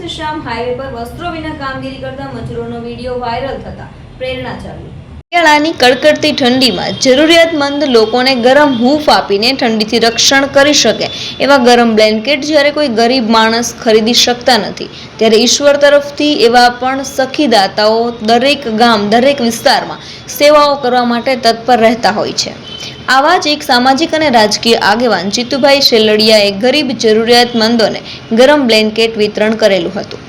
Tulsishyam highway પર વસ્ત્રો વિના કામગીરી કરતા મજૂરોનો વીડિયો વાયરલ થતા પ્રેરણા ચાલી. શિયાળાની કડકડતી ઠંડીમાં જરૂરિયાતમંદ લોકોને ગરમ હૂંફ આપીને ઠંડીથી રક્ષણ કરી શકે એવા ગરમ બ્લેન્કેટ જ્યારે કોઈ ગરીબ માણસ ખરીદી શકતા નથી, ત્યારે ઈશ્વર તરફથી એવા પણ સખીદાતાઓ દરેક ગામ, દરેક વિસ્તારમાં સેવાઓ કરવા માટે તત્પર રહેતા હોય છે. આવા જ એક સામાજિક અને રાજકીય આગેવાન જીતુભાઈ શેલડિયાએ ગરીબ જરૂરિયાતમંદોને ગરમ બ્લેન્કેટ વિતરણ કરેલું હતું.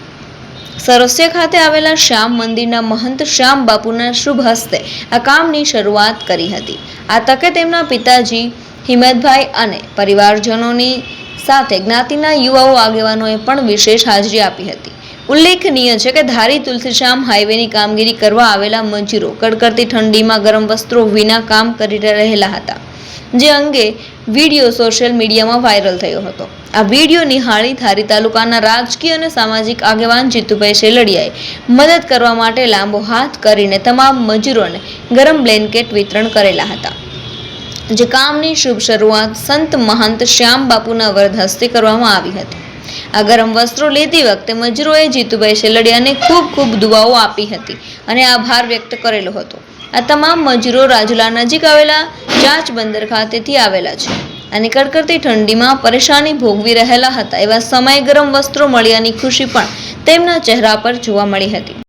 સરસ્ય ખાતે આવેલા શ્યામ મંદિરના મહંત શ્યામ બાપુના શુભ હસ્તે આ કામની શરૂઆત કરી હતી. આ તકે તેમના પિતાજી હિંમતભાઈ અને પરિવારજનોની સાથે જ્ઞાતિના યુવાઓ આગેવાનોએ પણ વિશેષ હાજરી આપી હતી. ઉલ્લેખનીય છે કે ધારી તુલસીશ્યામ હાઈવેની કામગીરી કરવા આવેલા મજૂરો, કડકડતી ઠંડીમાં ગરમ વસ્ત્રો વિના કામ કરી રહેલા હતા, જે અંગે વીડિયો સોશિયલ મીડિયામાં વાયરલ થયો હતો. આ વીડિયો નિહાળી ધારી તાલુકાના રાજકીય અને સામાજિક આગેવાન જીતુભાઈ શેલડિયાએ મદદ કરવા માટે લાંબો હાથ કરીને તમામ મજૂરોને ગરમ બ્લેન્કેટ વિતરણ કરેલા હતા. જે કામની શુભ શરૂઆત સંત મહંત શ્યામ બાપુના વરદ હસ્તે કરવામાં આવી હતી. આ ગરમ વસ્ત્રો લેતી વખતે મજૂરોએ જીતુભાઈ શેલડિયાને ખૂબ ખૂબ દુઆઓ આપી હતી અને આભાર વ્યક્ત કરેલો હતો. આ તમામ મજૂરો રાજુલા નજીક આવેલા ચાચ બંદર ખાતેથી આવેલા છે. અને કડકડતી ઠંડીમાં પરેશાની ભોગવી રહેલા હતા એવા સમયે ગરમ વસ્ત્રો મળ્યાની ખુશી પણ તેમના ચહેરા પર જોવા મળી હતી.